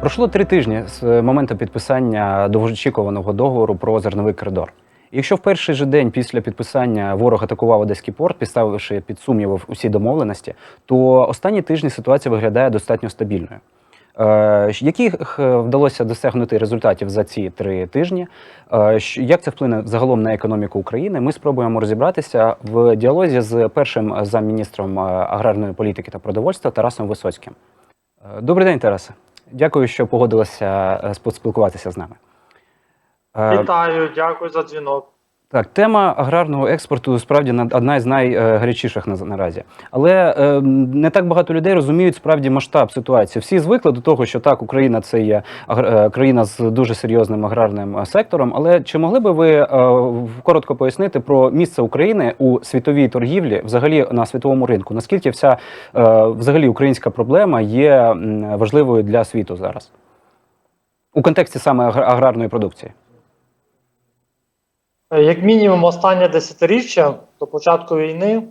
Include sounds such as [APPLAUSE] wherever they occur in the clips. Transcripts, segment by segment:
Пройшло три тижні з моменту підписання довгоочікуваного договору про зерновий коридор. Якщо в перший же день після підписання ворог атакував Одеський порт, підставивши під сумнів усі домовленості, то останні тижні ситуація виглядає достатньо стабільною. Е, Яких е, вдалося досягнути результатів за ці три тижні? Е, Як це вплине загалом на економіку України? Ми спробуємо розібратися в діалозі з першим замміністром е, аграрної політики та продовольства Тарасом Висоцьким. Е, Добрий день, Тарасе. Дякую, що погодилися е, поспілкуватися з нами. Е, Вітаю, дякую за дзвінок. Так, тема аграрного експорту справді одна із найгарячіших наразі. Але е, не так багато людей розуміють справді масштаб ситуації. Всі звикли до того, що так, Україна це є е, країна з дуже серйозним аграрним е, сектором. Але чи могли би ви е, коротко пояснити про місце України у світовій торгівлі, взагалі на світовому ринку? Наскільки вся е, взагалі українська проблема є важливою для світу зараз? У контексті саме аграрної продукції? Е, Як мінімум, останнє десятиріччя до початку війни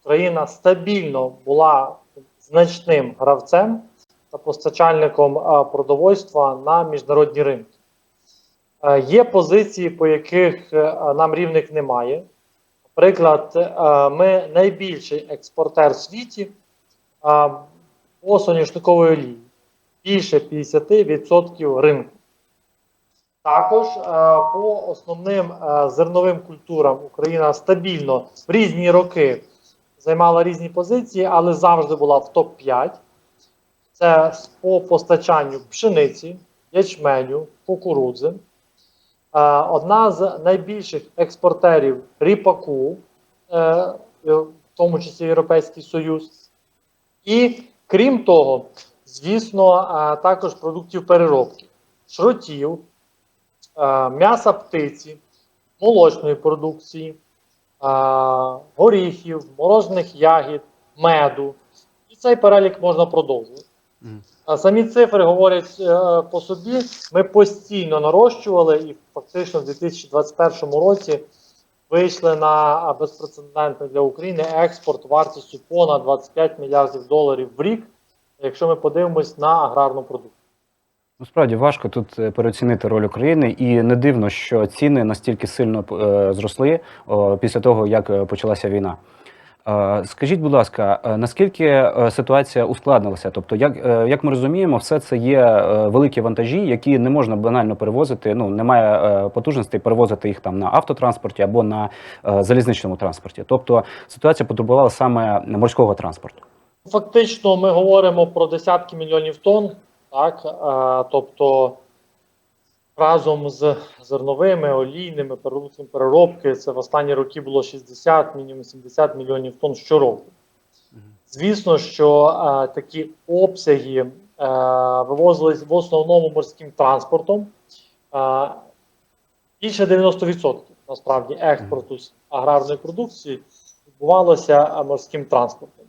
Україна стабільно була значним гравцем та постачальником продовольства на міжнародні ринки. Е, Є позиції, по яких е, нам рівних немає. Наприклад, ми найбільший експортер в світі по соняшникової олії. Більше 50% ринку. Також е, по основним е, зерновим культурам Україна стабільно в різні роки займала різні позиції, але завжди була в топ-5. Це по постачанню пшениці, ячменю, кукурудзи. Е, одна з найбільших експортерів ріпаку, в тому числі Європейський Союз. І крім того, звісно, також продуктів переробки, шротів, м'яса птиці, молочної продукції, е, горіхів, морожених ягід, меду. І цей перелік можна продовжувати. А самі цифри говорять е, по собі. Ми постійно нарощували і фактично в 2021 році вийшли на безпрецедентний для України експорт вартістю понад 25 мільярдів доларів в рік, якщо ми подивимось на аграрну продукцію. Ну, справді важко тут е, переоцінити роль України, і не дивно, що ціни настільки сильно е, зросли після того, як е, почалася війна. Е, Скажіть, будь ласка, е, наскільки е, ситуація ускладнилася? Тобто, як, е, як ми розуміємо, все це є е, великі вантажі, які не можна банально перевозити. Ну немає е, потужностей перевозити їх там на автотранспорті або на е, залізничному транспорті. Тобто ситуація потребувала саме морського транспорту. Фактично, ми говоримо про десятки мільйонів тонн, так е, тобто разом з зерновими, олійними, продуктами переробки, це в останні роки було 60, мінімум 70 мільйонів тонн щороку. Звісно, що е, такі обсяги е, вивозились в основному морським транспортом. Е, більше 90% насправді експорту з аграрної продукції відбувалося морським транспортом.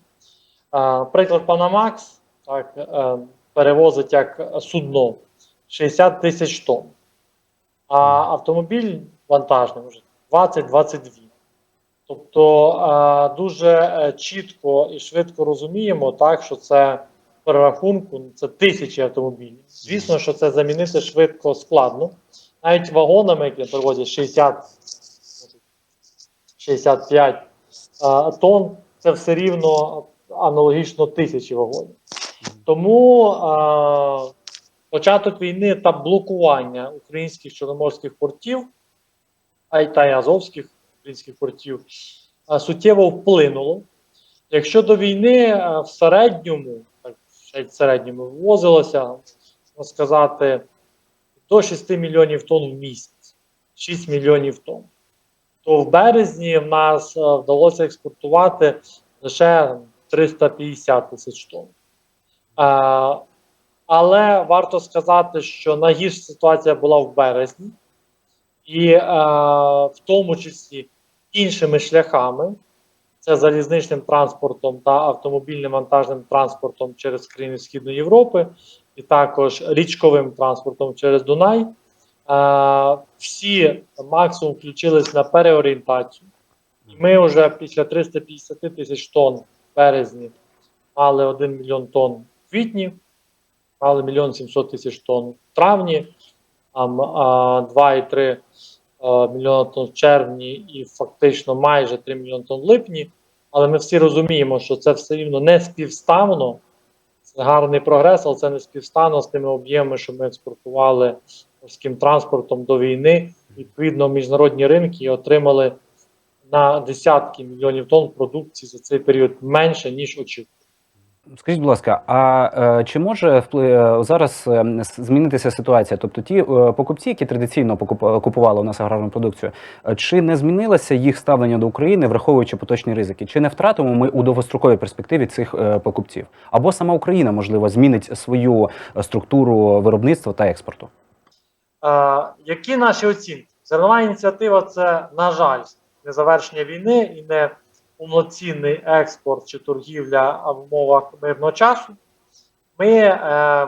Приклад Panamax так, перевозить як судно 60 тисяч тонн, а автомобіль вантажний вже 20-22. Тобто е, дуже е, чітко і швидко розуміємо, так, що це перерахунку це тисячі автомобілів. Звісно, що це замінити швидко складно. Навіть вагонами, які перевозять 60 65 е, тонн, це все рівно аналогічно тисячі вагонів. Тому е, початок війни та блокування українських чорноморських портів, а й та й азовських українських портів, е, суттєво вплинуло. Якщо до війни е, в середньому, так ще й в середньому ввозилося, можна сказати, до 6 мільйонів тонн в місяць, 6 мільйонів тонн, то в березні в нас вдалося експортувати лише 350 тисяч тонн. Е, але варто сказати, що найгірша ситуація була в березні, і е, в тому числі іншими шляхами, це залізничним транспортом та автомобільним вантажним транспортом через країни Східної Європи, і також річковим транспортом через Дунай. Е, всі максимум включились на переорієнтацію. Ми вже після 350 тисяч тонн в березні мали 1 мільйон тонн квітні. Мали мільйон 700 тисяч тонн в травні, а, 2,3 мільйона тонн в червні і фактично майже 3 мільйони тонн в липні. Але ми всі розуміємо, що це все рівно не співставно. Це гарний прогрес, але це не співставно з тими об'ємами, що ми експортували морським транспортом до війни. Відповідно, міжнародні ринки отримали на десятки мільйонів тонн продукції за цей період менше, ніж очікували. Скажіть, будь ласка, а е, чи може впли- е, зараз е, змінитися ситуація? Тобто ті покупці, які традиційно купували у нас аграрну продукцію, чи не змінилося їх ставлення до України, враховуючи поточні ризики? Чи не втратимо ми у довгостроковій перспективі цих покупців? Або сама Україна, можливо, змінить свою структуру виробництва та експорту? Е, які наші оцінки? Зернова ініціатива це, на жаль, не завершення війни і не повноцінний експорт чи торгівля в умовах мирного часу. Ми е,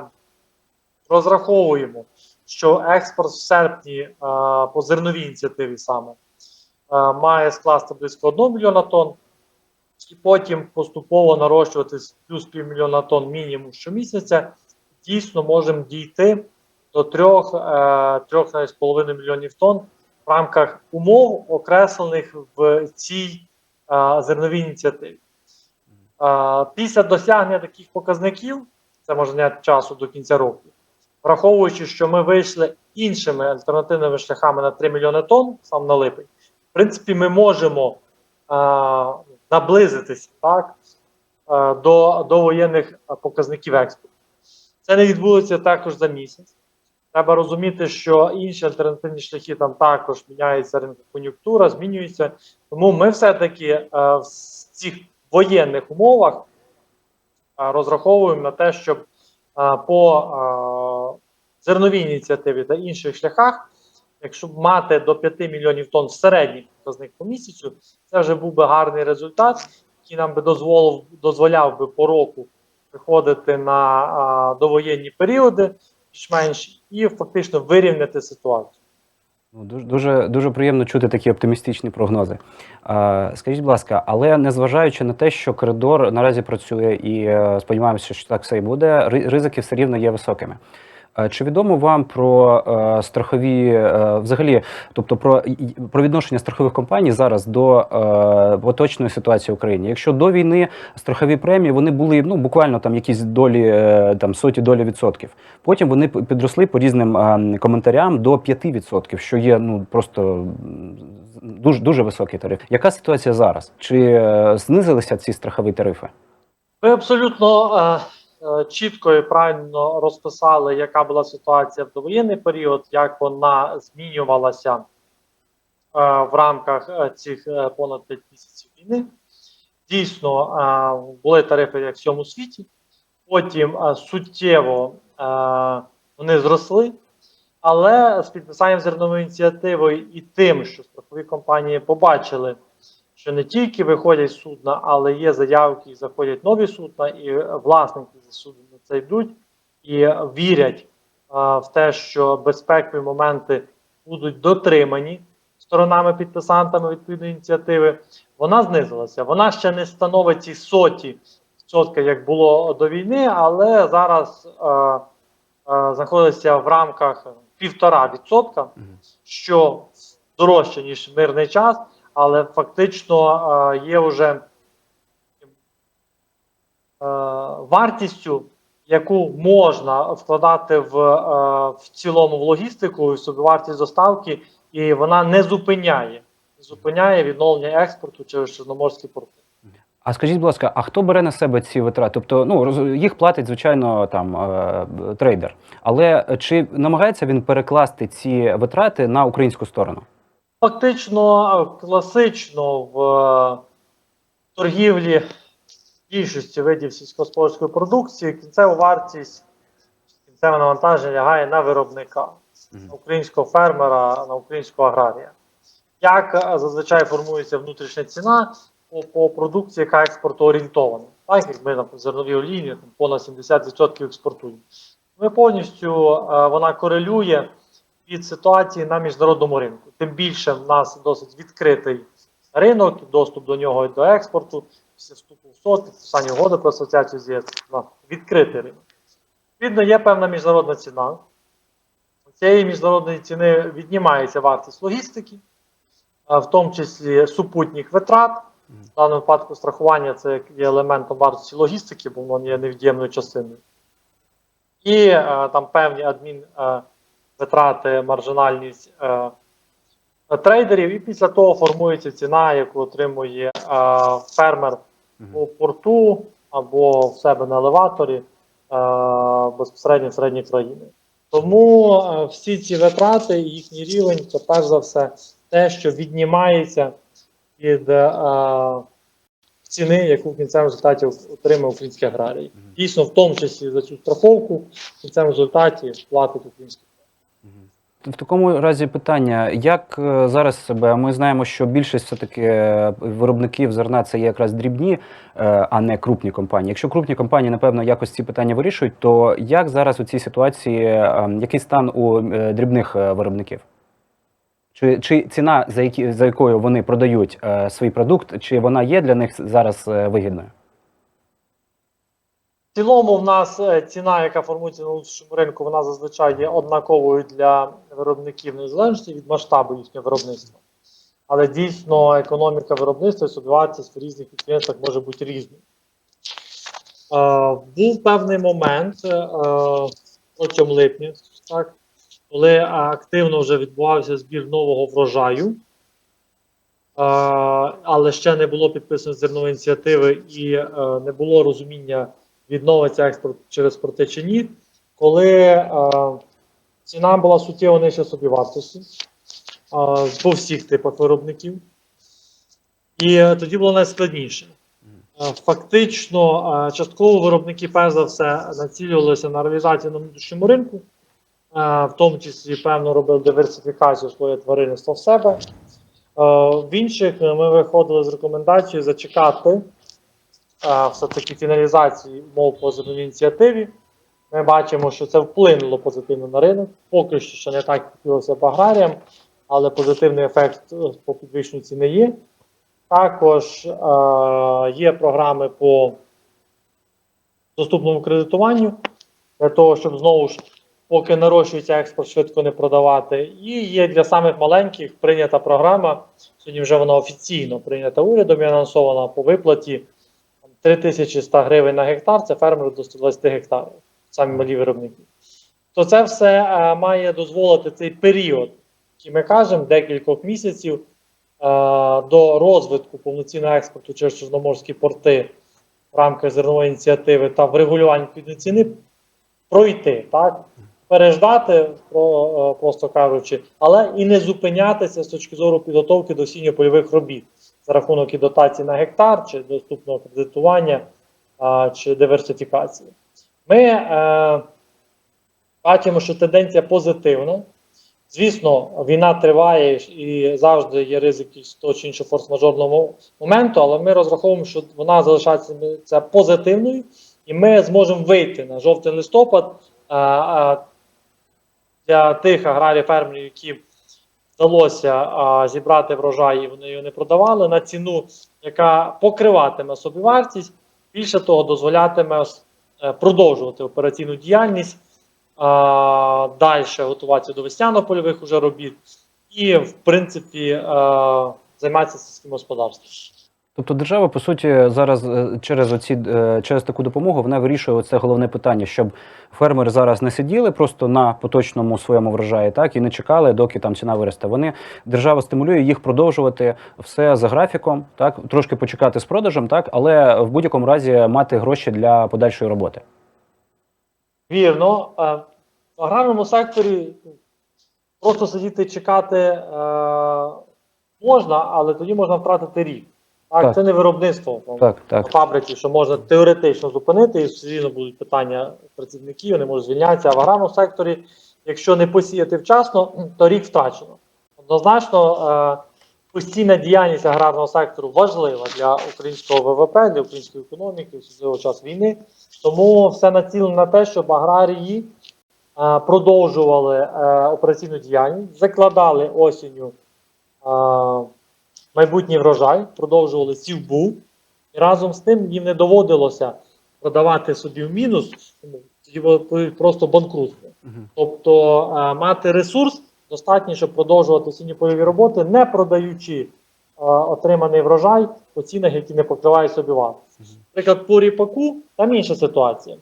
розраховуємо, що експорт в серпні е, по зерновій ініціативі саме е, має скласти близько 1 мільйона тонн, і потім поступово нарощуватись плюс півмільйона тонн мінімум щомісяця. Дійсно, можемо дійти до 3, е, 3,5 мільйонів тонн в рамках умов, окреслених в цій зерновій ініціативі. Після досягнення таких показників, це може зайняти часу до кінця року, враховуючи, що ми вийшли іншими альтернативними шляхами на 3 мільйони тонн, сам на липень, в принципі, ми можемо наблизитися так, до, до воєнних показників експорту. Це не відбудеться також за місяць. Треба розуміти, що інші альтернативні шляхи там також міняється ринок кон'юнктура, змінюється. Тому ми все-таки е, в цих воєнних умовах е, розраховуємо на те, щоб е, по зерновій ініціативі та інших шляхах, якщо б мати до 5 мільйонів тонн в середній показник по місяцю, це вже був би гарний результат, який нам би дозволив дозволяв би по року приходити на довоєнні періоди, більш-менш, і фактично вирівняти ситуацію. Ну, дуже дуже дуже приємно чути такі оптимістичні прогнози. Е, скажіть, будь ласка, але незважаючи на те, що коридор наразі працює і е, сподіваємося, що так все і буде, ризики все рівно є високими. Чи відомо вам про е, страхові, е, взагалі, тобто про, про відношення страхових компаній зараз до е, поточної ситуації в Україні? Якщо до війни страхові премії вони були ну буквально там якісь долі, е, там соті долі відсотків. Потім вони підросли по різним е, коментарям до 5%, що є ну просто дуже дуже високий тариф. Яка ситуація зараз? Чи е, знизилися ці страхові тарифи? Ви абсолютно е, чітко і правильно розписали, яка була ситуація в довоєнний період, як вона змінювалася е, в рамках е, цих е, понад 5 місяців війни. Дійсно, е, були тарифи як в всьому світі. Потім е, суттєво е, вони зросли. Але з підписанням зернової ініціативи і тим, що страхові компанії побачили, що не тільки виходять судна, але є заявки, і заходять нові судна, і власники за судна на це йдуть і вірять а, в те, що безпекові моменти будуть дотримані сторонами-підписантами відповідної ініціативи. Вона знизилася. Вона ще не становить ці соті відсотка, як було до війни, але зараз е, е, знаходиться в рамках півтора відсотка, що дорожче ніж мирний час, але фактично е, є вже е, вартістю, яку можна вкладати в, е, в цілому в логістику, в собівартість доставки, і вона не зупиняє, зупиняє відновлення експорту через Чорноморські порти. А скажіть, будь ласка, а хто бере на себе ці витрати? Тобто, ну їх платить звичайно там трейдер, але чи намагається він перекласти ці витрати на українську сторону? Фактично, класично в торгівлі більшості видів сільськогосподарської продукції кінцеву вартість, кінцеве навантаження лягає на виробника, на українського фермера, на українського аграрія. Як зазвичай формується внутрішня ціна по, по продукції, яка експортоорієнтована? Так, як ми на зернові олійні там, понад 70% експортуємо. Ми повністю вона корелює від ситуації на міжнародному ринку. Тим більше в нас досить відкритий ринок, доступ до нього і до експорту, після вступу в СОТ, підписання угоди про асоціацію з ЄС, у нас відкритий ринок. Відповідно, є певна міжнародна ціна. Цієї міжнародної ціни віднімається вартість логістики, в тому числі супутніх витрат. В даному випадку страхування це є елементом вартості логістики, бо воно є невід'ємною частиною. І е, там певні адмін е, витрати, маржинальність е, трейдерів, і після того формується ціна, яку отримує е, фермер у порту або в себе на елеваторі е, безпосередньо в середній країни. Тому е, всі ці витрати і їхній рівень це перш за все те, що віднімається від е, ціни, яку в кінцевому результаті отримав український аграрій. Дійсно, в тому числі за цю страховку, в кінцевому результаті платить український. В такому разі питання: як е, зараз себе? Ми знаємо, що більшість все-таки е, виробників зерна це є якраз дрібні, е, а не крупні компанії. Якщо крупні компанії, напевно, якось ці питання вирішують, то як зараз у цій ситуації, е, який стан у дрібних виробників? Чи, чи ціна, за, які, за якою вони продають свій продукт, чи вона є для них зараз вигідною? Цілому, в нас е, ціна, яка формується на внутрішньому ринку, вона зазвичай є однаковою для виробників незалежності від масштабу їхнього виробництва. Але дійсно економіка виробництва і в різних підприємствах може бути різною. Е, був певний момент е, протягом липня, так, коли активно вже відбувався збір нового врожаю, е, але ще не було підписано зернової ініціативи і е, не було розуміння відновиться експорт через порти чи ні, коли е, ціна була суттєво нижче собівартості е, по всіх типах виробників. І е, тоді було найскладніше. Е, Фактично, е, частково виробники, перш за все, націлювалися на реалізацію на внутрішньому ринку, в тому числі, певно, робили диверсифікацію своє тваринництва в себе. В інших ми виходили з рекомендацією зачекати все-таки фіналізації умов по зерновій ініціативі. Ми бачимо, що це вплинуло позитивно на ринок. Поки що ще не так хотілося б аграріям, але позитивний ефект е, по підвищенню ціни є. Також е, є програми по доступному кредитуванню для того, щоб знову ж, поки нарощується експорт, швидко не продавати. І є для самих маленьких прийнята програма. Сьогодні вже вона офіційно прийнята урядом і анонсована по виплаті 3100 гривень на гектар. Це фермери до 120 гектарів, самі малі виробники. То це все е, має дозволити цей період, який ми кажемо, декількох місяців е, до розвитку повноцінного експорту через чорноморські порти в рамках зернової ініціативи та врегулювання відповідної ціни пройти, так? Переждати, е, просто кажучи, але і не зупинятися з точки зору підготовки до осінньо-польових робіт за рахунок і дотацій на гектар, чи доступного кредитування, чи диверсифікації. Ми е, бачимо, що тенденція позитивна. Звісно, війна триває і завжди є ризики з того чи іншого форс-мажорного моменту, але ми розраховуємо, що вона залишається позитивною, і ми зможемо вийти на жовтий листопад а, а, для тих аграрів фермерів, які вдалося а, зібрати врожай, і вони його не продавали на ціну, яка покриватиме собівартість. Більше того, дозволятиме е, продовжувати операційну діяльність а, далі готуватися до весняно-польових уже робіт і, в принципі, а, займатися сільським господарством. Тобто держава, по суті, зараз е, через оці е, через таку допомогу вона вирішує це головне питання, щоб фермери зараз не сиділи просто на поточному своєму врожаї, так і не чекали, доки там ціна виросте. Вони держава стимулює їх продовжувати все за графіком, так трошки почекати з продажем, так, але в будь-якому разі мати гроші для подальшої роботи. Вірно, Е, в аграрному секторі просто сидіти чекати можна, але тоді можна втратити рік. Так, Так. це не виробництво Так, так. фабрики, що можна теоретично зупинити, і рівно будуть питання працівників, вони можуть звільнятися. А в аграрному секторі, якщо не посіяти вчасно, [CLEARS THROAT] то рік втрачено. Однозначно, е, постійна діяльність аграрного сектору важлива для українського ВВП, для української економіки, особливо час війни. Тому все націлено на те, щоб аграрії е, продовжували е, операційну діяльність, закладали осінню майбутній врожай, продовжували сівбу, і разом з тим їм не доводилося продавати собі в мінус. Просто банкрутство. Мгм. Тобто е, мати ресурс достатньо, щоб продовжувати осінні польові роботи, не продаючи е, отриманий врожай по цінах, які не покривають собі вартість. Мгм. Наприклад, по ріпаку там інша ситуація.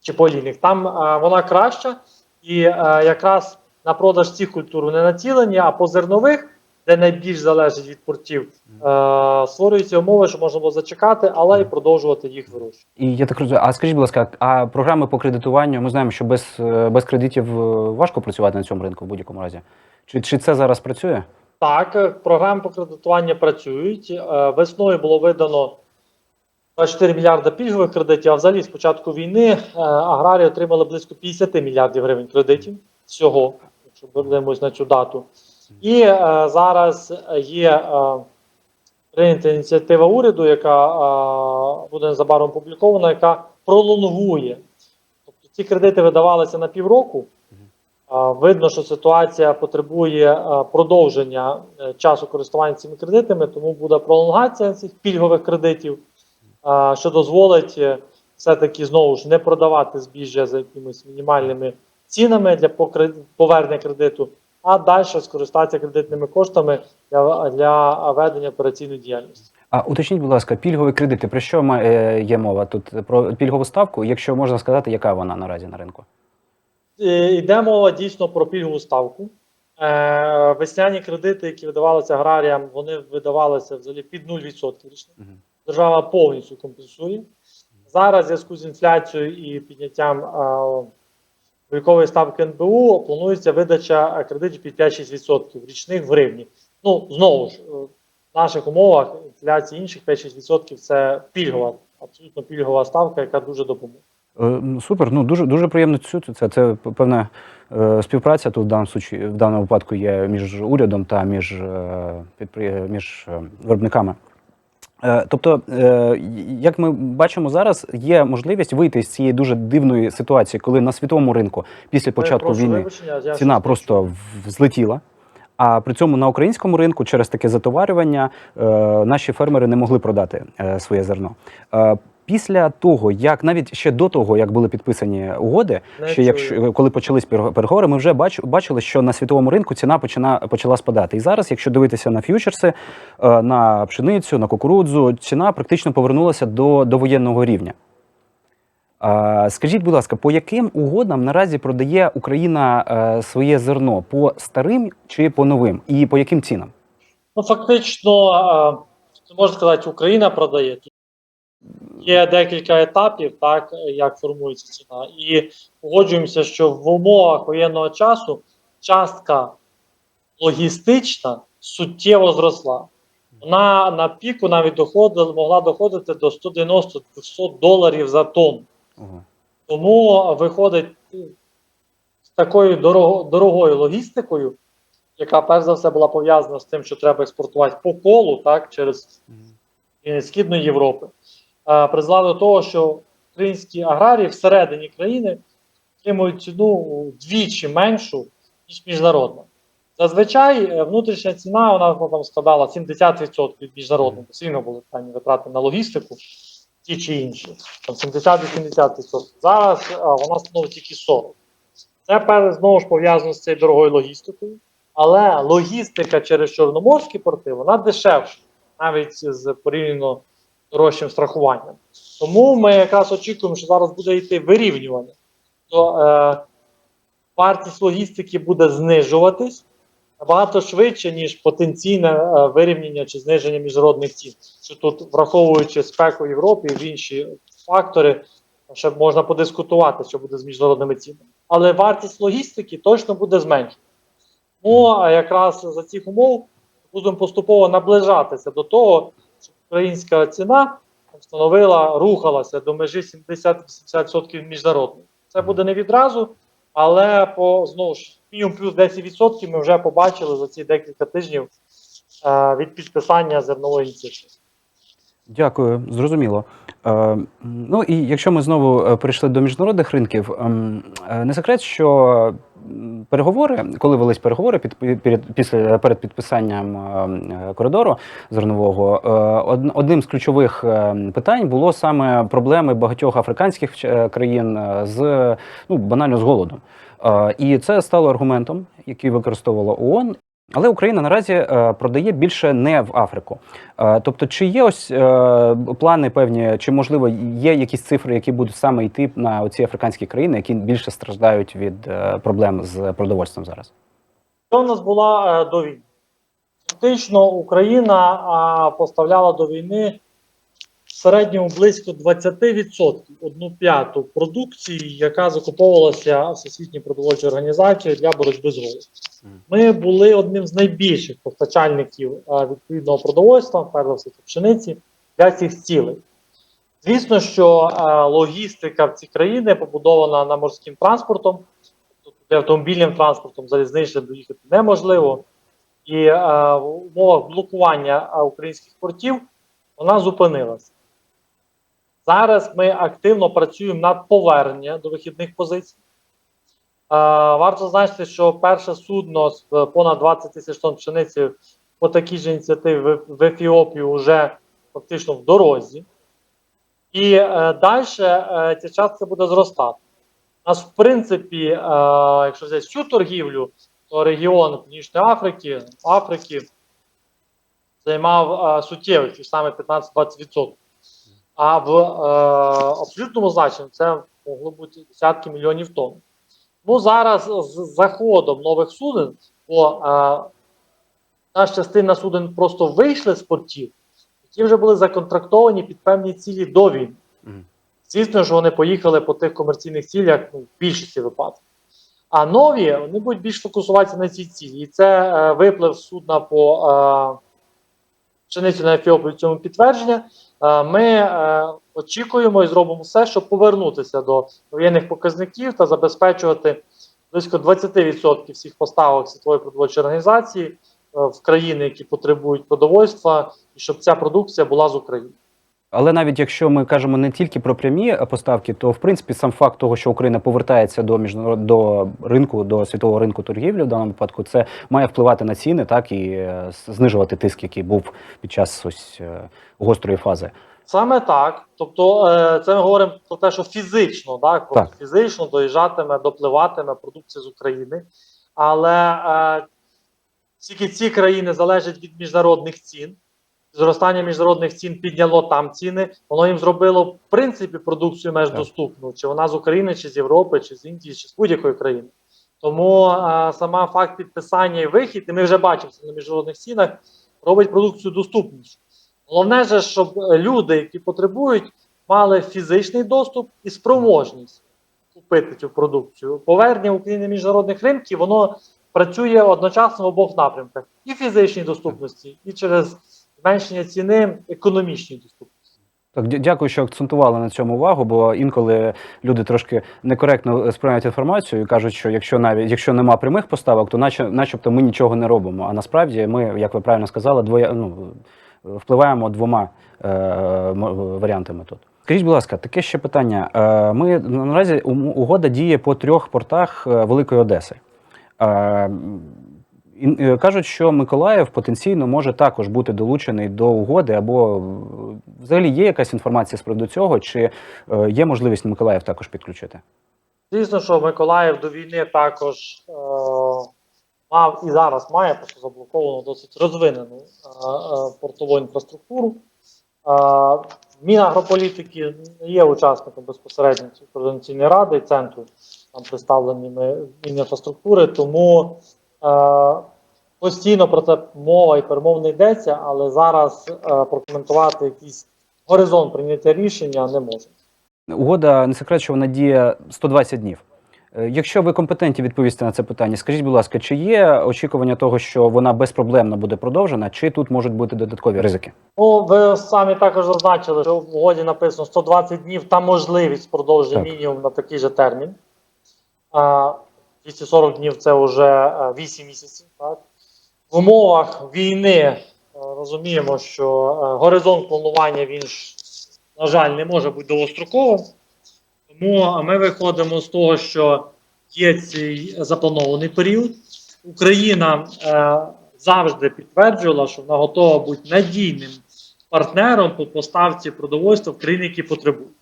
Чи по олійних. Там е, вона краща, і е, якраз на продаж цих культур вони націлені, а по зернових, де найбільш залежить від портів, е, створюються умови, що можна було зачекати, але і продовжувати їх вирощувати. І я так розумію. А скажіть, будь ласка, а програми по кредитуванню? Ми знаємо, що без, е, без кредитів е, важко працювати на цьому ринку в будь-якому разі. Чи, чи це зараз працює? Так, е, програми по кредитуванню працюють. Е, Весною було видано 24 мільярди пільгових кредитів, а взагалі з початку війни е, аграрії отримали близько 50 мільярдів гривень кредитів всього, якщо подивимось на цю дату. І е, зараз є е, прийнята ініціатива уряду, яка е, буде незабаром опублікована, яка пролонгує. Тобто ці кредити видавалися на півроку. А, Видно, що ситуація потребує е, продовження е, часу користування цими кредитами, тому буде пролонгація цих пільгових кредитів, що дозволить е, все-таки знову ж не продавати збіжжя за якимись мінімальними цінами для повернення кредиту, а далі скористатися кредитними коштами для, для ведення операційної діяльності. А уточніть, будь ласка, пільгові кредити. Про що ма- е, є мова тут? Про пільгову ставку, якщо можна сказати, яка вона наразі на ринку? Е, Йде мова дійсно про пільгову ставку. Е, Весняні кредити, які видавалися аграріям, вони видавалися взагалі під 0% річних. Держава повністю компенсує. Зараз в зв'язку з інфляцією і підняттям е, вікової ставки НБУ планується видача е, кредитів під 5-6% річних в гривні. Ну, знову ж, е, в наших умовах інфляції інших 5-6% це пільгова, абсолютно пільгова ставка, яка дуже допоможе. Е, Супер, ну дуже дуже приємно чути це. Це певна е, співпраця тут в даному в даному випадку є між урядом та між, е, підпри- між виробниками. Е, Тобто, е, як ми бачимо зараз, є можливість вийти з цієї дуже дивної ситуації, коли на світовому ринку після початку Прошу війни ціна просто злетіла. А при цьому на українському ринку через таке затоварювання е, наші фермери не могли продати е, своє зерно. Після того, як навіть ще до того, як були підписані угоди, Не ще якщо коли почались переговори, ми вже бач, бачили, що на світовому ринку ціна почина, почала спадати. І зараз, якщо дивитися на ф'ючерси, е, на пшеницю, на кукурудзу, ціна практично повернулася до, до воєнного рівня. Скажіть, будь ласка, по яким угодам наразі продає Україна е, своє зерно? По старим чи по новим? І по яким цінам? Ну, фактично, е, можна сказати, Україна продає. Є декілька етапів, так, як формується ціна. І погоджуємося, що в умовах воєнного часу частка логістична суттєво зросла. Вона на піку навіть доходила, могла доходити до 190-200 доларів за тонну. Ого. Тому виходить з такою дорого, дорогою логістикою, яка перш за все була пов'язана з тим, що треба експортувати по колу, так, через Східної Європи, е, призвела до того, що українські аграрії всередині країни отримують ціну вдвічі меншу, ніж міжнародна. Зазвичай е, внутрішня ціна вона ну, там складала 70% від міжнародної, постійно були певні витрати на логістику, ті чи інші, там 70-80%. Зараз е, вона становить тільки 40%. Це перш знову ж пов'язано з цією дорогою логістикою, але логістика через чорноморські порти вона дешевша, навіть з порівняно дорожчим страхуванням. Тому ми якраз очікуємо, що зараз буде йти вирівнювання. То е, вартість логістики буде знижуватись набагато швидше, ніж потенційне е, вирівняння чи зниження міжнародних цін. Що тут, враховуючи спеку в Європі і інші фактори, ще можна подискутувати, що буде з міжнародними цінами. Але вартість логістики точно буде зменшена. Тому а якраз за цих умов будемо поступово наближатися до того, українська ціна становила, рухалася до межі 70-80% міжнародної. Це буде не відразу, але по знову ж мінімум плюс 10% ми вже побачили за ці декілька тижнів е, від підписання зернової ініціативи. Дякую, зрозуміло. Е, ну і якщо ми знову е, перейшли до міжнародних ринків, ем, е, не секрет, що переговори, коли велись переговори під, перед, після перед підписанням е, коридору зернового, е, одним з ключових е, питань було саме проблеми багатьох африканських країн з ну банально з голодом. І це стало аргументом, який використовувала ООН. Але Україна наразі е, продає більше не в Африку. Е, тобто, чи є ось е, плани певні, чи можливо є якісь цифри, які будуть саме йти на оці африканські країни, які більше страждають від проблем з продовольством зараз? Що в нас була до війни? Фактично, Україна поставляла до війни в середньому близько 20% одну п'яту продукції, яка закуповувалася Всесвітньою продовольчою організацією для боротьби з голодом. Ми були одним з найбільших постачальників е, відповідного продовольства, перш за все пшениці, для цих цілей. Звісно, що е, логістика в ці країни побудована на морським транспортом, тобто автомобільним транспортом, залізничним доїхати неможливо. І е, в умовах блокування українських портів вона зупинилася. Зараз ми активно працюємо над поверненням до вихідних позицій. Е, варто зазначити, що перше судно з е, понад 20 тисяч тонн пшениці по такій ж ініціативі в, Ефіопію вже фактично в дорозі. І е, далі ця частка буде зростати. У нас, в принципі, якщо взяти всю торгівлю, то регіон Північної Африки, Африки займав е, суттєвих, саме 15-20%. А в абсолютному значенні це могло бути десятки мільйонів тонн. Ну зараз з заходом нових суден, бо е, наша частина суден просто вийшли з портів, які вже були законтрактовані під певні цілі до війни. Мгм. Звісно, що вони поїхали по тих комерційних цілях ну, в більшості випадків. А нові вони будуть більш фокусуватися на цій цілі. І це е, виплив судна по е, пшеницю на Ефіопію в цьому підтвердження. Е, ми е, очікуємо і зробимо все, щоб повернутися до воєнних показників та забезпечувати близько 20% всіх поставок світової продовольчої організації е, в країни, які потребують продовольства, і щоб ця продукція була з України. Але навіть якщо ми кажемо не тільки про прямі е, поставки, то в принципі сам факт того, що Україна повертається до міжнарод... до ринку, до світового ринку торгівлі в даному випадку, це має впливати на ціни, так і е, знижувати тиск, який був під час ось е, гострої фази. Саме так. Тобто, це ми говоримо про те, що фізично, так, Так. фізично доїжджатиме, допливатиме продукція з України. Але тільки ці країни залежать від міжнародних цін. Зростання міжнародних цін підняло там ціни. Воно їм зробило в принципі продукцію Так. доступну, чи вона з України, чи з Європи, чи з Індії, чи з будь-якої країни. Тому е, сама факт підписання і вихід, і ми вже бачимо це на міжнародних цінах, робить продукцію доступнішу. Головне же, щоб люди, які потребують, мали фізичний доступ і спроможність купити цю продукцію. Повернення України міжнародних ринків воно працює одночасно в обох напрямках: і фізичній доступності, і через зменшення ціни економічній доступності. Так, дякую, що акцентували на цьому увагу, бо інколи люди трошки некоректно сприймають інформацію і кажуть, що якщо навіть якщо нема прямих поставок, то наче, начебто ми нічого не робимо. А насправді ми, як ви правильно сказали, двоє ну впливаємо двома е, варіантами тут. Скажіть, будь ласка, таке ще питання. Е, Ми наразі угода діє по трьох портах е, Великої Одеси. Е, Кажуть, що Миколаїв потенційно може також бути долучений до угоди, або е, взагалі є якась інформація з приводу цього, чи е, є можливість Миколаїв також підключити? Звісно, що Миколаїв до війни також е, мав і зараз має просто заблоковану досить розвинену е, е, портову інфраструктуру. Е, Мінагрополітики є учасником безпосередньо координаційної ради і центру там представлені Мінінфраструктури, тому е, постійно про це мова і перемов не йдеться, але зараз е, прокоментувати якийсь горизонт прийняття рішення не можу. Угода не секрет, що вона діє 120 днів. Е, Якщо ви компетентні відповісти на це питання, скажіть, будь ласка, чи є очікування того, що вона безпроблемно буде продовжена, чи тут можуть бути додаткові ризики? Ну, ви самі також зазначили, що в угоді написано 120 днів та можливість продовжити Так. мінімум на такий же термін. 240 днів це вже е, 8 місяців. Так? В умовах війни е, розуміємо, що е, горизонт планування він ж, на жаль, не може бути довгостроковим. Тому ми виходимо з того, що є цей запланований період. Україна е, завжди підтверджувала, що вона готова бути надійним партнером по поставці продовольства в країни, які потребують.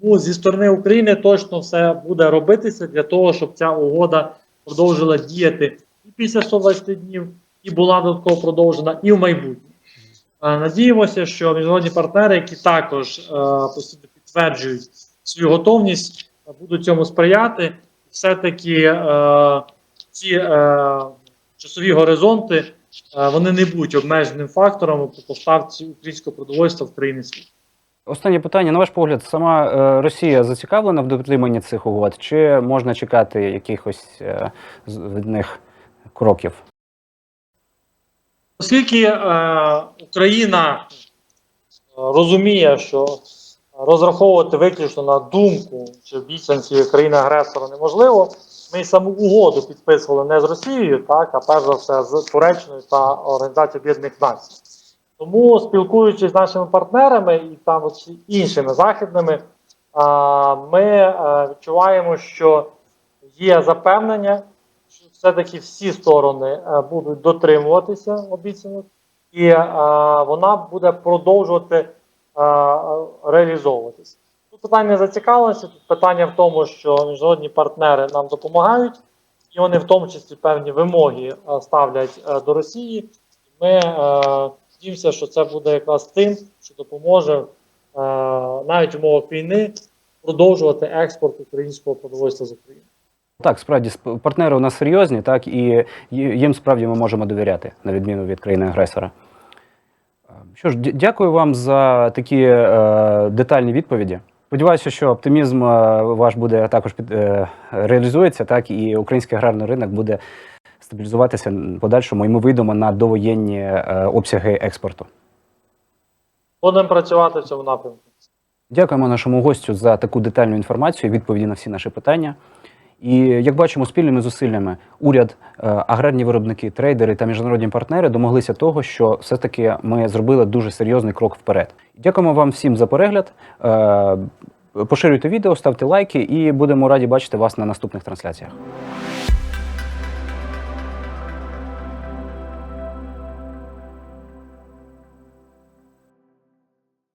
Тому зі сторони України точно все буде робитися для того, щоб ця угода продовжила діяти і після 120 днів, і була додатково продовжена, і в майбутньому. Е, Надіємося, що міжнародні партнери, які також е, постійно підтверджують свою готовність, будуть цьому сприяти. Все-таки е, ці часові горизонти вони не будуть обмеженим фактором по поставці українського продовольства в країни світу. Останнє питання. На ваш погляд, сама Росія зацікавлена в дотриманні цих угод, чи можна чекати якихось від них кроків? Оскільки е, Україна е, розуміє, що розраховувати виключно на думку чи обіцянці країни-агресора неможливо, ми саму угоду підписували не з Росією, так, а перш за все з Туреччиною та Організацією Об'єднаних Націй. Тому, спілкуючись з нашими партнерами і там іншими західними, е, ми е, відчуваємо, що є запевнення, все-таки всі сторони е, будуть дотримуватися обіцянок, і е, вона буде продовжувати е, реалізовуватися. Тут питання зацікавленості, тут питання в тому, що міжнародні партнери нам допомагають, і вони в тому числі певні вимоги ставлять до Росії. Ми е, що це буде якраз тим, що допоможе навіть в умовах війни продовжувати експорт українського продовольства з України. Так, справді партнери у нас серйозні, так і їм справді ми можемо довіряти, на відміну від країни-агресора. Е, Що ж, дякую вам за такі е, детальні відповіді. Сподіваюся, що оптимізм е, ваш буде також під, е, реалізується, так і український аграрний ринок буде стабілізуватися подальшому, і ми вийдемо на довоєнні е, обсяги експорту. Будемо працювати в цьому напрямку. Дякуємо нашому гостю за таку детальну інформацію, відповіді на всі наші питання. І як бачимо, спільними зусиллями уряд, е, аграрні виробники, трейдери та міжнародні партнери домоглися того, що все-таки ми зробили дуже серйозний крок вперед. Дякуємо вам всім за перегляд. Е, Поширюйте відео, ставте лайки, і будемо раді бачити вас на наступних трансляціях.